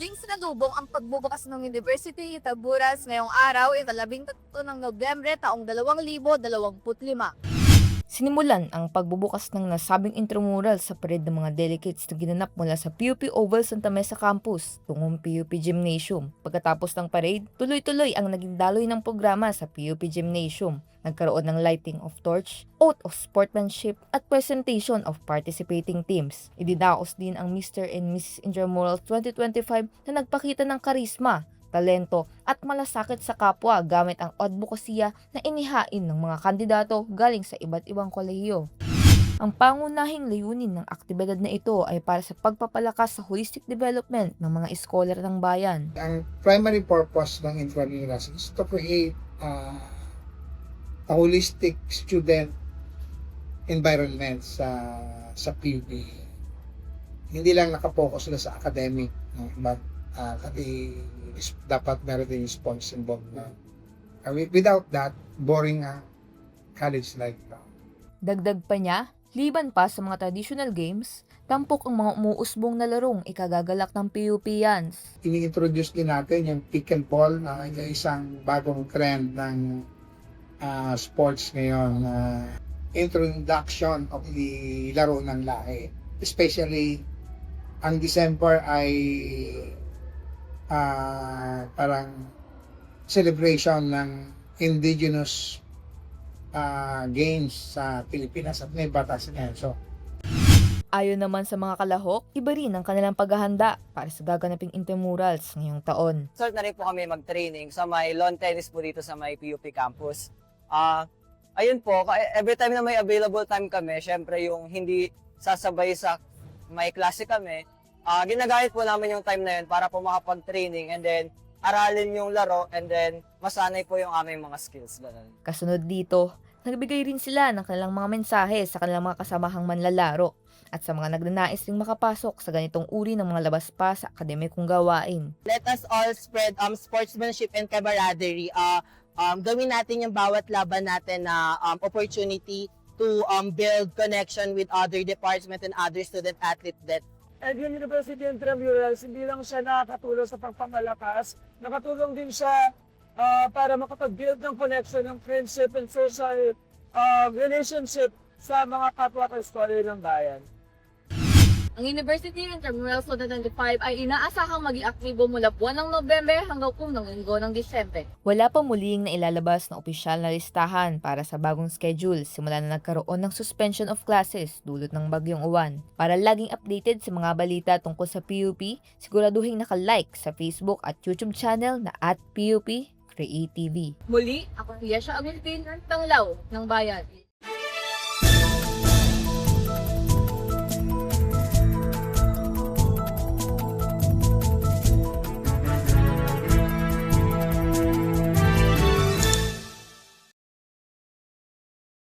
Nakasalubong ang pagbubukas ng University Itaburas ngayong araw, ikalabing tatlo ng Nobyembre taong 2025. Sinimulan ang pagbubukas ng nasabing intramural sa parade ng mga delegates na ginanap mula sa PUP Oval Santa Mesa Campus tungong PUP Gymnasium. Pagkatapos ng parade, tuloy-tuloy ang naging daloy ng programa sa PUP Gymnasium. Nagkaroon ng lighting of torch, oath of sportsmanship at presentation of participating teams. Idinaos din ang Mr. and Mrs. Intramural 2025 na nagpakita ng karisma, talento at malasakit sa kapwa gamit ang advokasya na inihain ng mga kandidato galing sa iba't ibang kolehiyo. Ang pangunahing layunin ng aktibidad na ito ay para sa pagpapalakas sa holistic development ng mga scholar ng bayan. ang primary purpose ng Inframuras is to create uh, a holistic student environment sa sa PUP. Hindi lang nakapokus sila sa academic, no? but uh, pati is, dapat meron din yung sports involved na. Uh, wi- without that, boring ang college life. No? Dagdag pa niya, liban pa sa mga traditional games, tampok ang mga umuusbong na larong ikagagalak ng PUPians. ini-introduce din natin yung pick and ball na isang bagong trend ng ah, sports ngayon na introduction of the laro ng lahi. Especially, ang December ay ah, parang celebration ng indigenous ah, games sa Pilipinas at may batas na yan. So, Ayon naman sa mga kalahok, iba rin ang kanilang paghahanda para sa gaganaping intramurals ngayong taon. start na rin po kami mag-training sa may lawn tennis po dito sa may PUP campus. Ah, ayun po, every time na may available time kami, syempre yung hindi sasabay sa may klase kami, ah ginagamit po namin yung time na yun para po makapag-training and then aralin yung laro and then masanay po yung aming mga skills. Ganun. Kasunod dito, nagbigay rin sila ng kanilang mga mensahe sa kanilang mga kasamahang manlalaro at sa mga nagnanais ring makapasok sa ganitong uri ng mga labas pa sa akademikong gawain. let us all spread um, sportsmanship and camaraderie. Uh, um, gawin natin yung bawat laban natin na um, opportunity to um, build connection with other departments and other student athletes that Yung University Intramurals, hindi lang siya nakakatulong sa pagpapalakas, nakatulong din siya ah, para makapag-build ng connection ng friendship and social ah, relationship sa mga kapwa ka-scholar ng bayan. Ang University Intramurals 2025 ay inaasahang maging aktibo mula buwan ng Nobyembre hanggang unang linggo ng Disyembre. Wala pa muling na ilalabas na opisyal na listahan para sa bagong schedule simula na nagkaroon ng suspension of classes dulot ng bagyong uwan. Para laging updated sa mga balita tungkol sa PUP, siguraduhin naka-like sa Facebook at YouTube channel na at PUP Creative. Muli, ako si Yasha Agustin ng Tanglaw ng Bayan.